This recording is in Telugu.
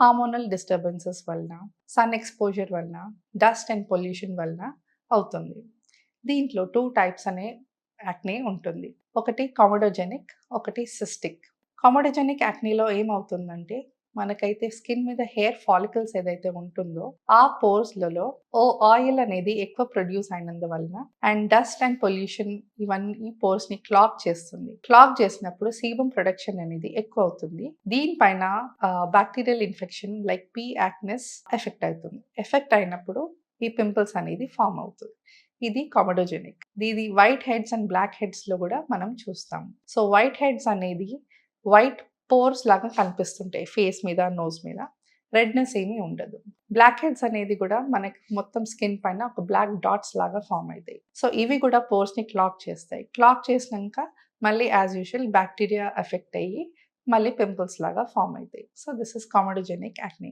హార్మోనల్ డిస్టర్బెన్సెస్ వలన సన్ ఎక్స్పోజర్ వలన డస్ట్ అండ్ పొల్యూషన్ వలన అవుతుంది. దీంట్లో టూ టైప్స్ అనే యాక్నే ఉంటుంది. ఒకటి కామడోజెనిక్ ఒకటి సిస్టిక్ కామడోజెనిక్ యాక్నీలో ఏమవుతుందంటే మనకైతే స్కిన్ మీద హెయిర్ ఫాలికల్స్ ఏదైతే ఉంటుందో ఆ పోర్స్లలో ఓ ఆయిల్ అనేది ఎక్కువ ప్రొడ్యూస్ అయినందువలన అండ్ డస్ట్ అండ్ పొల్యూషన్ ఇవన్నీ పోర్స్ని క్లాక్ చేస్తుంది. క్లాక్ చేసినప్పుడు సీబం ప్రొడక్షన్ అనేది ఎక్కువ అవుతుంది. దీనిపైన bacterial infection like P acnes affect అవుతుంది. ఎఫెక్ట్ అయినప్పుడు ఈ పింపుల్స్ అనేది ఫామ్ అవుతుంది. ఇది కామడోజెనిక్ ఇది వైట్ హెడ్స్ అండ్ బ్లాక్ హెడ్స్లో కూడా మనం చూస్తాం సో వైట్ హెడ్స్ అనేది వైట్ పోర్స్ లాగా కనిపిస్తుంటాయి ఫేస్ మీద నోస్ మీద. రెడ్నెస్ ఏమీ ఉండదు. బ్లాక్ హెడ్స్ అనేది కూడా మనకి మొత్తం స్కిన్ పైన ఒక బ్లాక్ డాట్స్ లాగా ఫామ్ అవుతాయి సో ఇవి కూడా పోర్స్ని క్లాక్ చేస్తాయి. క్లాక్ చేసినాక మళ్ళీ యాజ్ యూజువల్ బ్యాక్టీరియా ఎఫెక్ట్ అయ్యి మళ్ళీ పింపుల్స్ లాగా ఫామ్ అవుతాయి so this is comedogenic acne